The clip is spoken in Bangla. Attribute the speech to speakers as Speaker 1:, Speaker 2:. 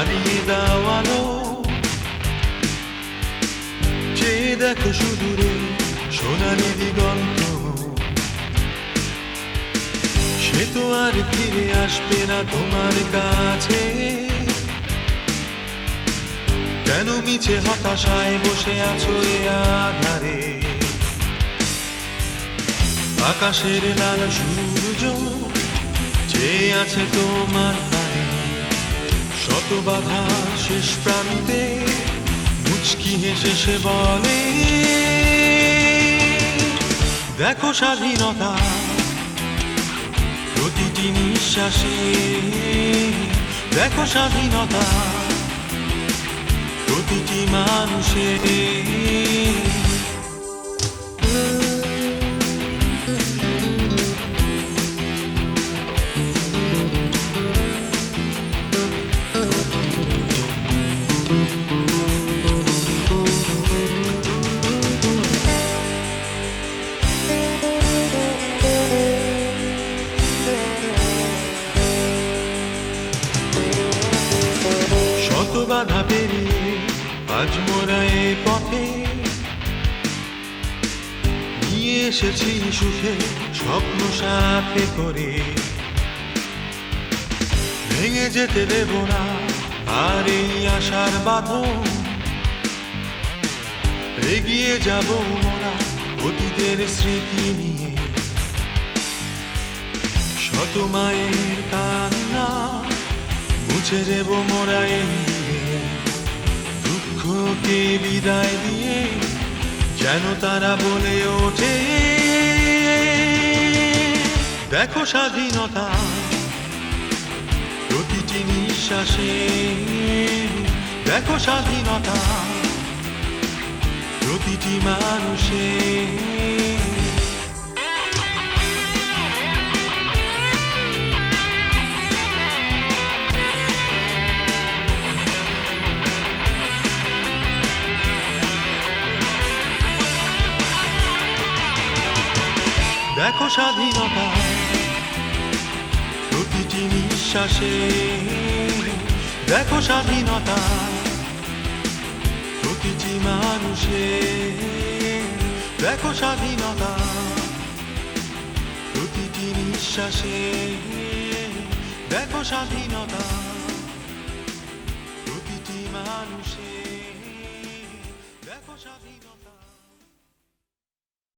Speaker 1: জ্বালিয়ে দেওয়ালো যে দেখো সুদূরে সোনালি দিগন্ত। সে তো আর ফিরে আসবে না তোমার কাছে। কেন মিছে হতাশায় বসে আছো এ আধারে? আকাশের লাল সূর্য যে আছে তোমার শত বাধা শেষ প্রান্তে মুচকি হেসে সে বলে, দেখো স্বাধীনতা, প্রতিটি নিঃশ্বাসে। দেখো স্বাধীনতা, প্রতিটি মানুষের বাধা পেরিয়ে আজ মোরা এ পথে। নিয়ে এসেছি সুখে স্বপ্ন সাথে করে। ভেঙে যেতে দেব না আর এই আশার বাঁধন। এগিয়ে যাব মোরা অতীতের স্মৃতি নিয়ে। শত মায়ের কান্না মুছে দেব মোরা এই দুঃখকে বিদায় দিয়ে যেন তারা বলে ওঠে, দেখো স্বাধীনতা। প্রতিটি নিঃশ্বাসে দেখো স্বাধীনতা। প্রতিটি মানুষের দেখো স্বাধীনতা। প্রতিটি নিঃশ্বাসে দেখো স্বাধীনতা। প্রতিটি মানুষে দেখো স্বাধীনতা। প্রতিটি নিঃশ্বাসে দেখো স্বাধীনতা। প্রতিটি মানুষে দেখো স্বাধীনতা।